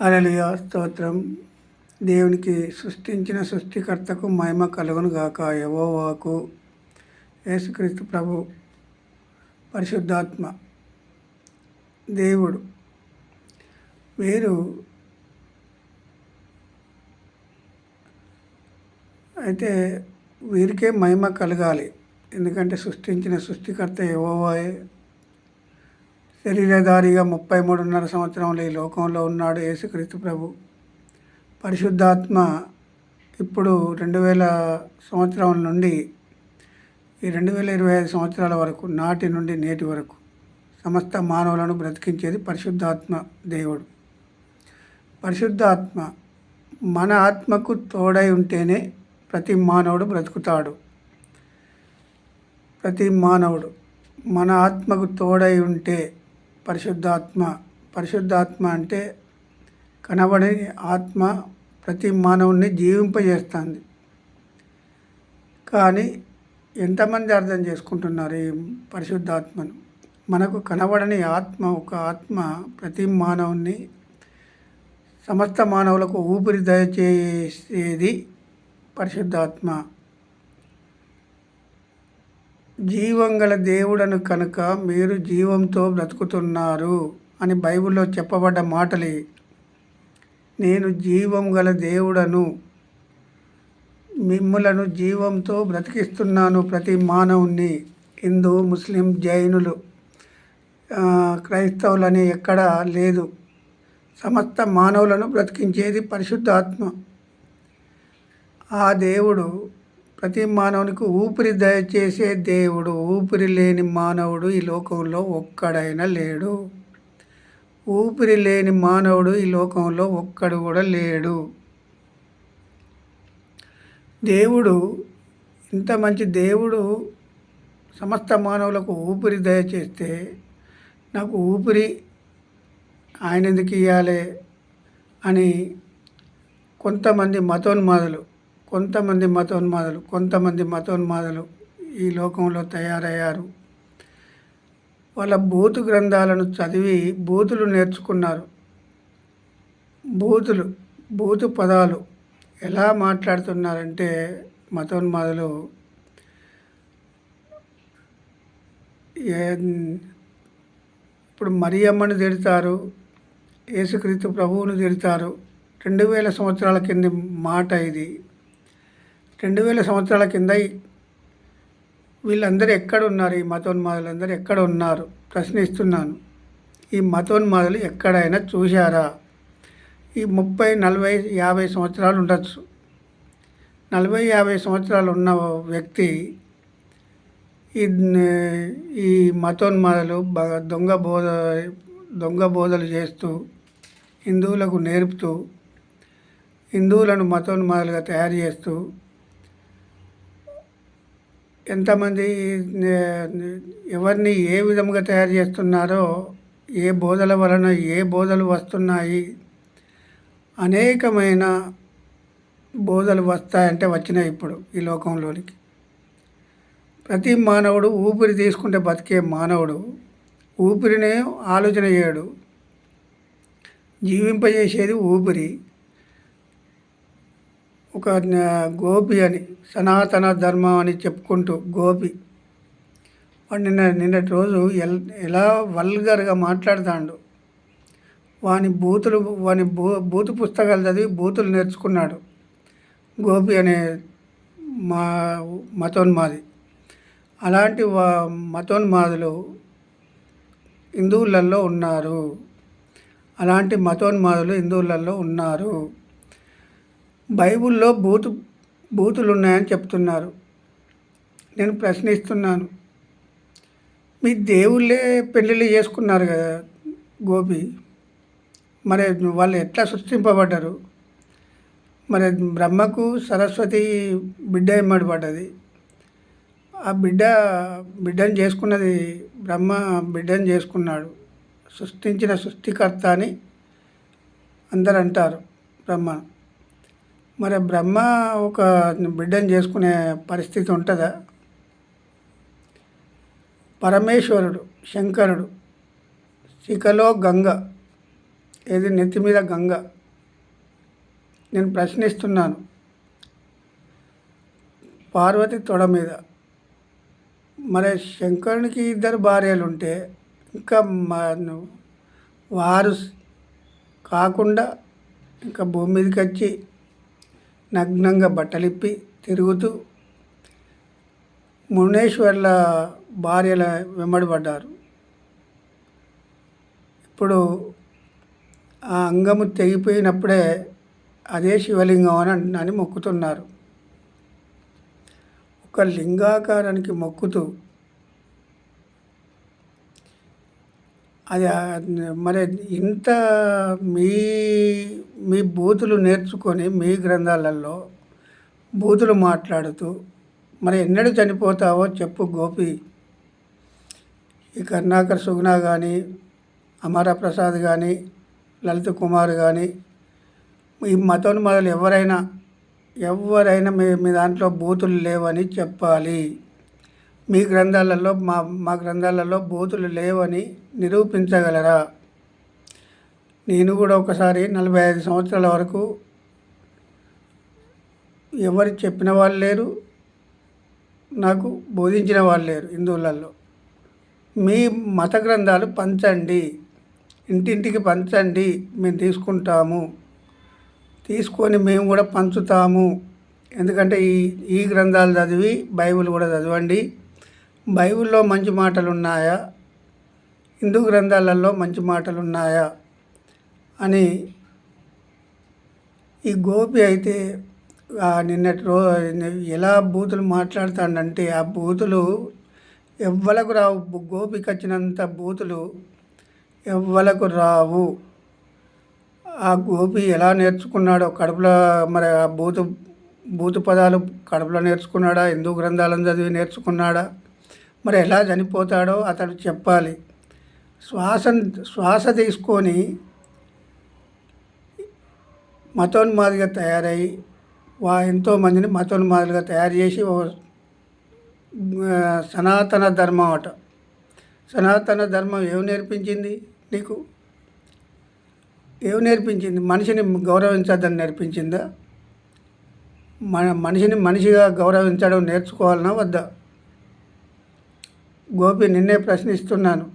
అలలియ స్తోత్రం. దేవునికి సృష్టించిన సృష్టికర్తకు మహిమ కలుగును గాక. యవోవాకు యేసుక్రీస్తు ప్రభు పరిశుద్ధాత్మ. దేవుడు వీరు అయితే వీరికే మహిమ కలగాలి. ఎందుకంటే సృష్టించిన సృష్టికర్త యెహోవాయే. శరీరధారిగా ముప్పై మూడున్నర సంవత్సరంలో ఈ లోకంలో ఉన్నాడు యేసుక్రీస్తు ప్రభు. పరిశుద్ధాత్మ ఇప్పుడు రెండు వేల సంవత్సరం నుండి ఈ రెండు వేల ఇరవై ఐదు సంవత్సరాల వరకు నాటి నుండి నేటి వరకు సమస్త మానవులను బ్రతికించేది పరిశుద్ధాత్మ దేవుడు. పరిశుద్ధాత్మ మన ఆత్మకు తోడై ఉంటేనే ప్రతి మానవుడు బ్రతుకుతాడు. ప్రతి మానవుడు మన ఆత్మకు తోడై ఉంటే పరిశుద్ధాత్మ పరిశుద్ధాత్మ అంటే కనబడని ఆత్మ ప్రతి మానవుడిని జీవింపజేస్తుంది. కానీ ఎంతమంది అర్థం చేసుకుంటున్నారు ఈ పరిశుద్ధాత్మను? మనకు కనబడని ఆత్మ ఒక ఆత్మ ప్రతి మానవుని సమస్త మానవులకు ఊపిరి దయచేసేది పరిశుద్ధాత్మ. జీవం గల దేవుడను కనుక మీరు జీవంతో బ్రతుకుతున్నారు అని బైబిల్లో చెప్పబడ్డ మాటలే. నేను జీవం గల దేవుడను మిమ్ములను జీవంతో బ్రతికిస్తున్నాను ప్రతి మానవుణ్ణి హిందూ ముస్లిం జైనులు క్రైస్తవులని ఎక్కడా లేదు. సమస్త మానవులను బ్రతికించేది పరిశుద్ధాత్మ. ఆ దేవుడు ప్రతి మానవునికి ఊపిరి దయచేసే దేవుడు ఊపిరి లేని మానవుడు ఈ లోకంలో ఒక్కడైనా లేడు. ఊపిరి లేని మానవుడు ఈ లోకంలో ఒక్కడు కూడా లేడు. దేవుడు ఇంత మంచి దేవుడు సమస్త మానవులకు ఊపిరి దయచేస్తే నాకు ఊపిరి ఆయన ఎందుకు ఇవ్వాలి అని కొంతమంది మతోన్మాదులు కొంతమంది మతోన్మాదులు కొంతమంది మతోన్మాదులు ఈ లోకంలో తయారయ్యారు. వాళ్ళ బూతు గ్రంథాలను చదివి బూతులు నేర్చుకున్నారు. బూతులు బూతు పదాలు ఎలా మాట్లాడుతున్నారంటే మతోన్మాదులు ఇప్పుడు మరియమ్మను తిడతారు యేసుక్రీస్తు ప్రభువును తిడతారు. రెండు వేల సంవత్సరాల కింద మాట ఇది. రెండు వేల సంవత్సరాల కింద వీళ్ళందరూ ఎక్కడ ఉన్నారు ఈ మతోన్మాదులందరూ ఎక్కడ ఉన్నారు ప్రశ్నిస్తున్నాను. ఈ మతోన్మాదులు ఎక్కడైనా చూశారా? ఈ ముప్పై నలభై యాభై సంవత్సరాలు ఉండొచ్చు. నలభై యాభై సంవత్సరాలు ఉన్న వ్యక్తి ఈ ఈ మతోన్మాదులు దొంగ బోధ దొంగ బోధలు చేస్తూ హిందువులకు నేర్పుతూ హిందువులను మతోన్మాదులుగా తయారు చేస్తూ ఎంతమంది ఎవరిని ఏ విధంగా తయారు చేస్తున్నారో ఏ బోధల వలన ఏ బోధలు వస్తున్నాయి అనేకమైన బోధలు వస్తాయంటే వచ్చినాయి ఇప్పుడు ఈ లోకంలోనికి. ప్రతి మానవుడు ఊపిరి తీసుకుంటే బతికే మానవుడు ఊపిరినే ఆలోచన చేయడు. జీవింపజేసేది ఊపిరి. ఒక గోపి అని సనాతన ధర్మం అని చెప్పుకుంటూ గోపి. వాడు నిన్న నిన్నటి రోజు ఎల్ ఎలా వల్గర్గా మాట్లాడుతాడు. వాని బూతులు వాని బూ బూతు పుస్తకాలు చదివి బూతులు నేర్చుకున్నాడు. గోపి అనే మా మతోన్మాది. అలాంటి వా మతోన్మాదులు హిందువులలో ఉన్నారు. అలాంటి మతోన్మాదులు హిందువులలో ఉన్నారు. బైబిల్లో బూతు బూతులు ఉన్నాయని చెప్తున్నారు. నేను ప్రశ్నిస్తున్నాను. మీ దేవుళ్ళే పెళ్ళిళ్ళు చేసుకున్నారు కదా గోపి? మరి వాళ్ళు ఎట్లా సృష్టింపబడ్డారు? మరి బ్రహ్మకు సరస్వతి బిడ్డ ఇమ్మడి పడ్డది. ఆ బిడ్డ బిడ్డను చేసుకున్నది బ్రహ్మ బిడ్డను చేసుకున్నాడు. సృష్టించిన సృష్టికర్త అని అందరు అంటారు బ్రహ్మ. మరి బ్రహ్మ ఒక బిడ్డను చేసుకునే పరిస్థితి ఉంటుందా? పరమేశ్వరుడు శంకరుడు శిఖలో గంగ ఏది నెత్తి మీద గంగ? నేను ప్రశ్నిస్తున్నాను. పార్వతి తొడ మీద. మరి శంకరునికి ఇద్దరు భార్యలు ఉంటే ఇంకా వారు కాకుండా ఇంకా భూమి మీదకి వచ్చి నగ్నంగా బట్టలిప్పి తిరుగుతూ మునేశ్వర్ల భార్యల వెంబడిపడ్డారు. ఇప్పుడు ఆ అంగము తెగిపోయినప్పుడే అదే శివలింగం అని అని మొక్కుతున్నారు. ఒక లింగాకారానికి మొక్కుతూ అది మరి ఇంత మీ మీ బూతులు నేర్చుకొని మీ గ్రంథాలలో బూతులు మాట్లాడుతూ మరి ఎన్నడూ చనిపోతావో చెప్పు గోపి. ఈ కర్ణాకర్ సుగుణ కానీ అమర ప్రసాద్ కానీ లలిత కుమార్ కానీ ఈ మతోన్మాదులు ఎవరైనా ఎవరైనా మీ మీ దాంట్లో బూతులు లేవని చెప్పాలి. మీ గ్రంథాలలో మా మా గ్రంథాలలో బూతులు లేవని నిరూపించగలరా? నేను కూడా ఒకసారి నలభై ఐదు సంవత్సరాల వరకు ఎవరు చెప్పిన వాళ్ళు లేరు నాకు బోధించిన వాళ్ళు లేరు హిందువులలో. మీ మత గ్రంథాలు పంచండి ఇంటింటికి పంచండి మేము తీసుకుంటాము. తీసుకొని మేము కూడా పంచుతాము. ఎందుకంటే ఈ ఈ గ్రంథాలు చదివి బైబిల్ కూడా చదవండి. బైబిల్లో మంచి మాటలు ఉన్నాయా హిందూ గ్రంథాలలో మంచి మాటలు ఉన్నాయా అని ఈ గోపి అయితే నిన్నటి రో ఎలా బూతులు మాట్లాడుతాడంటే ఆ బూతులు ఎవ్వలకు రావు. గోపికి వచ్చినంత బూతులు ఎవ్వలకు రావు. ఆ గోపి ఎలా నేర్చుకున్నాడో కడుపులో మరి ఆ బూతు బూతు పదాలు కడుపులో నేర్చుకున్నాడా? హిందూ గ్రంథాలను చదివి నేర్చుకున్నాడా? మరి ఎలా చనిపోతాడో అతడు చెప్పాలి. శ్వాస శ్వాస తీసుకొని మతోన్మాదిగా తయారై వా ఎంతోమందిని మతోన్మాదులుగా తయారు చేసి ఓ సనాతన ధర్మం అట. సనాతన ధర్మం ఏమి నేర్పించింది నీకు? ఏమి నేర్పించింది? మనిషిని గౌరవించద్దని నేర్పించిందా? మన మనిషిని మనిషిగా గౌరవించడం నేర్చుకోవాలన్నా వద్దా? గోపి నిన్నే ప్రశ్నిస్తున్నాను.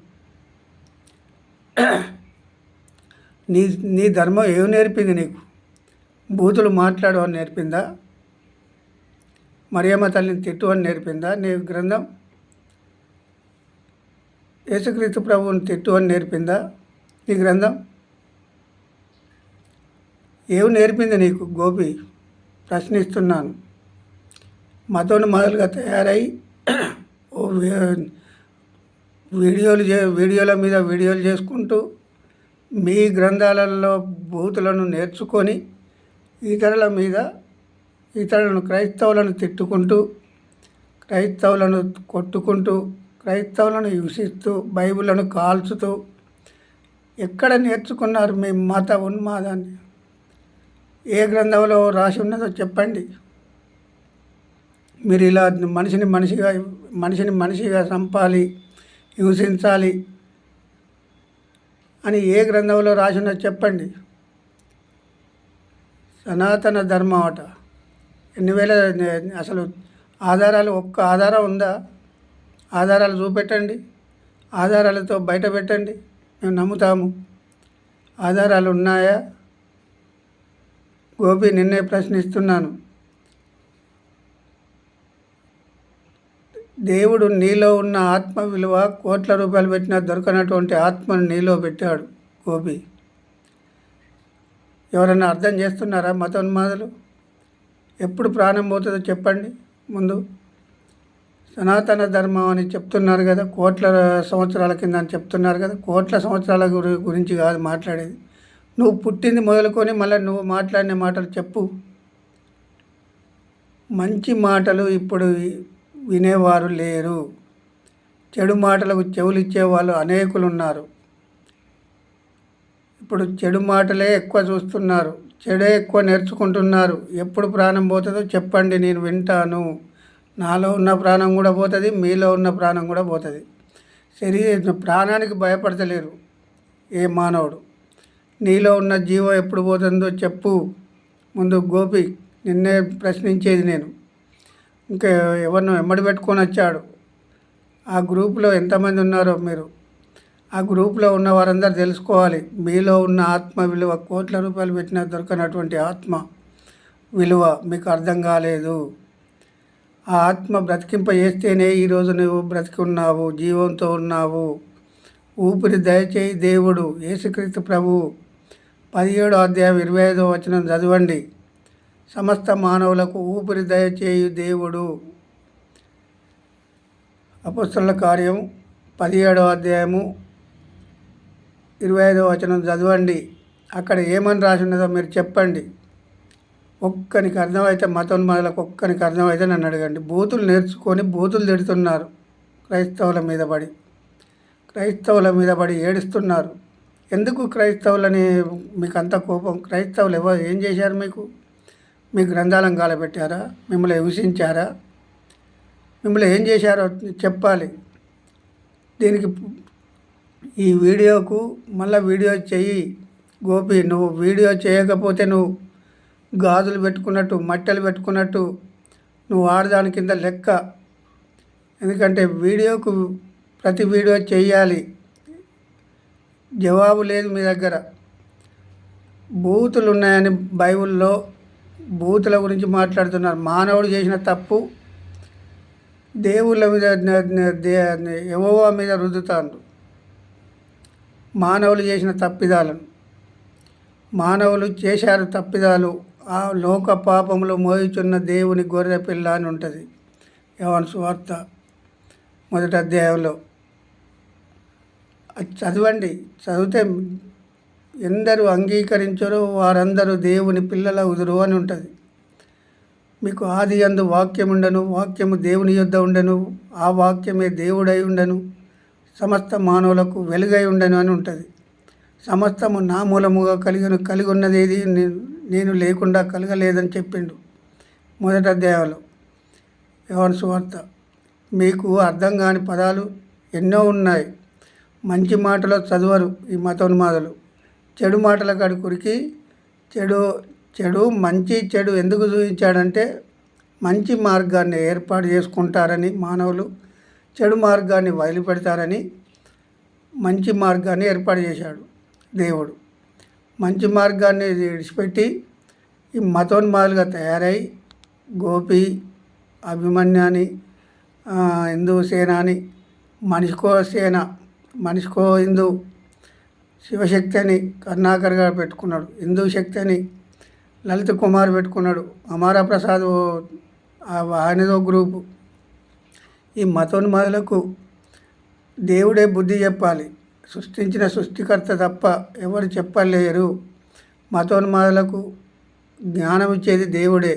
నీ నీ ధర్మం ఏమి నేర్పింది నీకు? బూతులు మాట్లాడు అని నేర్పిందా? మరియమ్మ తల్లిని తిట్టు అని నేర్పిందా? నీ గ్రంథం యేసుక్రీస్తు ప్రభువుని తిట్టు అని నేర్పిందా? నీ గ్రంథం ఏమి నేర్పింది నీకు? గోపి ప్రశ్నిస్తున్నాను. మతోని మొదలుగా తయారై ఓ వీడియోలు చే వీడియోల మీద వీడియోలు చేసుకుంటూ మీ గ్రంథాలలో బూతులను నేర్చుకొని ఇతరుల మీద ఇతరులను క్రైస్తవులను తిట్టుకుంటూ క్రైస్తవులను కొట్టుకుంటూ క్రైస్తవులను హింసిస్తూ బైబిళ్ళను కాల్చుతూ ఎక్కడ నేర్చుకున్నారు మీ మత ఉన్మాదాన్ని? ఏ గ్రంథంలో రాసి ఉన్నదో చెప్పండి. మీరు ఇలా మనిషిని మనిషిగా మనిషిని మనిషిగా చంపాలి హింసించాలి అని ఏ గ్రంథంలో రాసి చెప్పండి. సనాతన ధర్మం అట. ఎన్ని వేల అసలు ఆధారాలు ఒక్క ఆధారం ఉందా? ఆధారాలు చూపెట్టండి. ఆధారాలతో బయట పెట్టండి. మేము నమ్ముతాము. ఆధారాలు ఉన్నాయా? గోపి నిన్నే ప్రశ్నిస్తున్నాను. దేవుడు నీలో ఉన్న ఆత్మ విలువ కోట్ల రూపాయలు పెట్టినా దొరకనటువంటి ఆత్మను నీలో పెట్టాడు గోపి. ఎవరైనా అర్థం చేస్తున్నారా మతోన్మాదులు? ఎప్పుడు ప్రాణం పోతుందో చెప్పండి. ముందు సనాతన ధర్మం అని చెప్తున్నారు కదా కోట్ల సంవత్సరాల కింద అని చెప్తున్నారు కదా కోట్ల సంవత్సరాల గురించి కాదు మాట్లాడేది. నువ్వు పుట్టింది మొదలుకొని మళ్ళీ నువ్వు మాట్లాడిన మాటలు చెప్పు. మంచి మాటలు ఇప్పుడు వినేవారు లేరు. చెడు మాటలకు చెవులిచ్చే వాళ్ళు అనేకులు ఉన్నారు ఇప్పుడు చెడు మాటలే ఎక్కువ చూస్తున్నారు. చెడే ఎక్కువ నేర్చుకుంటున్నారు. ఎప్పుడు ప్రాణం పోతుందో చెప్పండి నేను వింటాను. నాలో ఉన్న ప్రాణం కూడా పోతుంది మీలో ఉన్న ప్రాణం కూడా పోతుంది. శరీర ప్రాణానికి భయపడతలేరు ఏ మానవుడు. నీలో ఉన్న జీవం ఎప్పుడు పోతుందో చెప్పు. ముందు గోపి నిన్నే ప్రశ్నించేది నేను. ఇంకా ఎవరినో వెంబడి పెట్టుకొని వచ్చాడు. ఆ గ్రూప్లో ఎంతమంది ఉన్నారో మీరు? ఆ గ్రూప్లో ఉన్న వారందరూ తెలుసుకోవాలి. మీలో ఉన్న ఆత్మ విలువ కోట్ల రూపాయలు పెట్టినా దొరకనటువంటి ఆత్మ విలువ మీకు అర్థం కాలేదు. ఆ ఆత్మ బ్రతికింప చేస్తేనే ఈరోజు నువ్వు బ్రతికి ఉన్నావు జీవంతో ఉన్నావు. ఊపిరి దయచేయి దేవుడు యేసుక్రీస్తు ప్రభు. పదిహేడో అధ్యాయం ఇరవై ఐదో వచనం చదవండి. సమస్త మానవులకు ఊపిరి దయచేయు దేవుడు. అపస్తుల కార్యం పదిహేడో అధ్యాయము ఇరవై ఐదవ వచనం చదవండి. అక్కడ ఏమని రాసి ఉన్నదో మీరు చెప్పండి. ఒక్కనికి అర్థమైతే మతోన్మాదులకు ఒక్కనికి అర్థమైతే నన్ను అడగండి. బూతులు నేర్చుకొని బూతులు తిడుతున్నారు. క్రైస్తవుల మీద పడి. క్రైస్తవుల మీద పడి ఏడుస్తున్నారు. ఎందుకు క్రైస్తవులని మీకు అంత కోపం? క్రైస్తవులు ఎవరు? ఏం చేశారు మీకు? మీ గ్రంథాలయం కాలపెట్టారా మిమ్మల్ని హింసించారా? మిమ్మల్ని ఏం చేశారో చెప్పాలి. దీనికి ఈ వీడియోకు మళ్ళీ వీడియో చెయ్యి. గోపి నువ్వు వీడియో చేయకపోతే నువ్వు గాజులు పెట్టుకున్నట్టు మట్టెలు పెట్టుకున్నట్టు నువ్వు ఆడదాని కింద లెక్క. ఎందుకంటే వీడియోకు ప్రతి వీడియో చెయ్యాలి. జవాబు లేదు మీ దగ్గర. బూతులు ఉన్నాయని బైబిల్లో బూతుల గురించి మాట్లాడుతున్నారు. మానవుడు చేసిన తప్పు దేవుళ్ళ మీద ఎవోవా మీద రుద్దుతాను మానవులు చేసిన తప్పిదాలను. మానవులు చేశారు తప్పిదాలు. ఆ లోక పాపములు మోయిచున్న దేవుని గొర్రె పిల్ల అని ఉంటుంది. యవన సువార్త మొదటి అధ్యాయంలో. చదవండి. చదివితే ఎందరు అంగీకరించరో వారందరూ దేవుని పిల్లల ఉదురు అని ఉంటుంది. మీకు ఆది అందు వాక్యం ఉండను వాక్యము దేవుని యొద్ద ఉండను ఆ వాక్యమే దేవుడై ఉండను సమస్త మానవులకు వెలుగై ఉండను అని ఉంటుంది. సమస్తము నా మూలముగా కలిగిన కలిగి ఉన్నదేది నేను లేకుండా కలగలేదని చెప్పిండు మొదట అధ్యాయంలో. యోన్ సువార్త. మీకు అర్థం కాని పదాలు ఎన్నో ఉన్నాయి. మంచి మాటలో చదవరు ఈ మతోన్మాదలు. చెడు మాటల కాడి కురికి చెడు చెడు మంచి చెడు ఎందుకు చూపించాడంటే మంచి మార్గాన్ని ఏర్పాటు చేసుకుంటారని మానవులు చెడు మార్గాన్ని వదిలిపెడతారని మంచి మార్గాన్ని ఏర్పాటు చేశాడు దేవుడు. మంచి మార్గాన్ని విడిచిపెట్టి ఈ మతోన్మాలుగా తయారై గోపి అభిమన్యాని హిందూ సేనాని మనిషికో సేన మనిషికో హిందూ శివశక్తి అని కరుణాకర్ గారు పెట్టుకున్నాడు హిందూ శక్తి అని లలిత కుమార్ పెట్టుకున్నాడు అమారా ప్రసాద్ ఆయనదో గ్రూపు. ఈ మతోన్మాదులకు దేవుడే బుద్ధి చెప్పాలి. సృష్టించిన సృష్టికర్త తప్ప ఎవరు చెప్పలేరు. మతోన్మాదులకు జ్ఞానం ఇచ్చేది దేవుడే.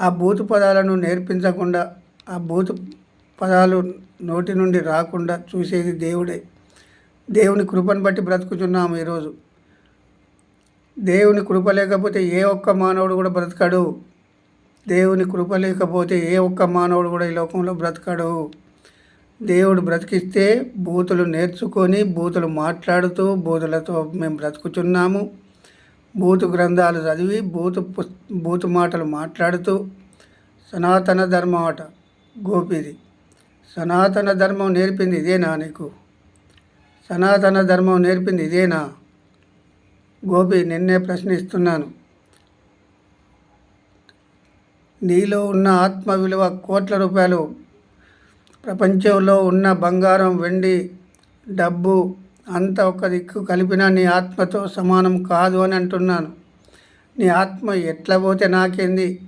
ఆ భూత పదాలను నేర్పించకుండా ఆ భూత పదాలు నోటి నుండి రాకుండా చూసేది దేవుడే. దేవుని కృపను బట్టి బ్రతుకుతున్నాము ఈరోజు. దేవుని కృప లేకపోతే ఏ ఒక్క మానవుడు కూడా బ్రతకడు. దేవుని కృప లేకపోతే ఏ ఒక్క మానవుడు కూడా ఈ లోకంలో బ్రతకడు. దేవుడు బ్రతికిస్తే బూతులు నేర్చుకొని బూతులు మాట్లాడుతూ బూతులతో మేము బ్రతుకుతున్నాము బూతు గ్రంథాలు చదివి బూతు బూతు మాటలు మాట్లాడుతూ సనాతన ధర్మం అట గోపిది. సనాతన ధర్మం నేర్పింది ఇదేనా నీకు? సనాతన ధర్మం నేర్పింది ఇదేనా? గోపి నిన్నే ప్రశ్నిస్తున్నాను. నీలో ఉన్న ఆత్మ విలువ కోట్ల రూపాయలు. ప్రపంచంలో ఉన్న బంగారం వెండి డబ్బు అంత ఒక దిక్కు కలిపిన నీ ఆత్మతో సమానం కాదు అని అంటున్నాను. నీ ఆత్మ ఎట్లా పోతే నాకేంది?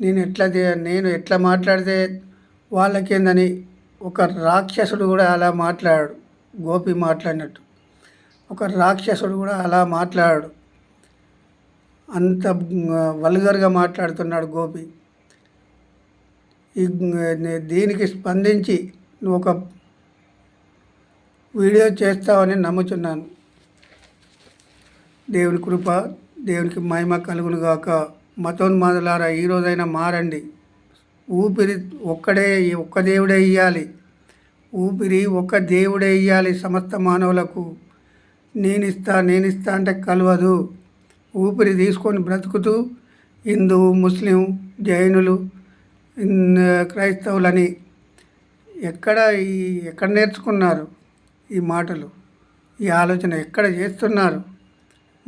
నేను ఎట్లా నేను ఎట్లా మాట్లాడితే వాళ్ళకేందని ఒక రాక్షసుడు కూడా అలా మాట్లాడాడు. గోపి మాట్లాడినట్టు. ఒక రాక్షసుడు కూడా అలా మాట్లాడాడు. అంత వల్గర్గా మాట్లాడుతున్నాడు గోపి. ఈ దీనికి స్పందించి నువ్వు ఒక వీడియో చేస్తావని నమ్ముచున్నాను. దేవుని కృప దేవునికి మహిమ కలుగునుగాక మతోన్మాదులారా ఈరోజైనా మారండి. ఊపిరి ఒక్కడే ఒక్క దేవుడే ఇయ్యాలి. ఊపిరి ఒక్క దేవుడే ఇయ్యాలి సమస్త మానవులకు. నేను నేనిస్తా నేను ఇస్తా అంటే కలవదు. ఊపిరి తీసుకొని బ్రతుకుతూ హిందూ ముస్లిం జైనులు క్రైస్తవులని ఎక్కడ ఈ ఎక్కడ నేర్చుకున్నారు ఈ మాటలు? ఈ ఆలోచన ఎక్కడ చేస్తున్నారు?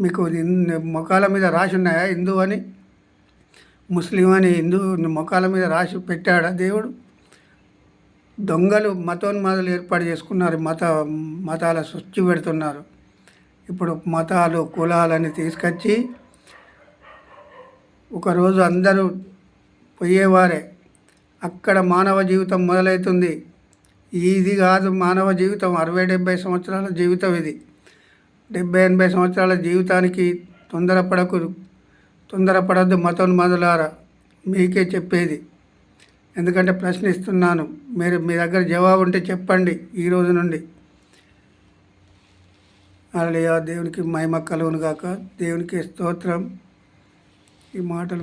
మీకు ఇన్- ముఖాల మీద రాసి ఉన్నాయా హిందూ అని? ముస్లిం అని హిందూ ముఖాల మీద రాసి పెట్టాడా దేవుడు? దొంగలు మతోన్మాదులు ఏర్పాటు చేసుకున్నారు మత మతాల సృష్టి పెడుతున్నారు. ఇప్పుడు మతాలు కులాలని తీసుకొచ్చి ఒకరోజు అందరూ పోయేవారే. అక్కడ మానవ జీవితం మొదలవుతుంది ఇది కాదు మానవ జీవితం అరవై డెబ్బై సంవత్సరాల జీవితం ఇది. డెబ్బై ఎనభై సంవత్సరాల జీవితానికి తొందరపడకు తొందరపడద్దు మతోన్మాదులారా. మీకే చెప్పేది. ఎందుకంటే ప్రశ్నిస్తున్నాను. మీరు మీ దగ్గర జవాబు ఉంటే చెప్పండి ఈ రోజు నుండి. అలా దేవునికి మహిమ కలుగును గాక. దేవునికి స్తోత్రం. ఈ మాటలు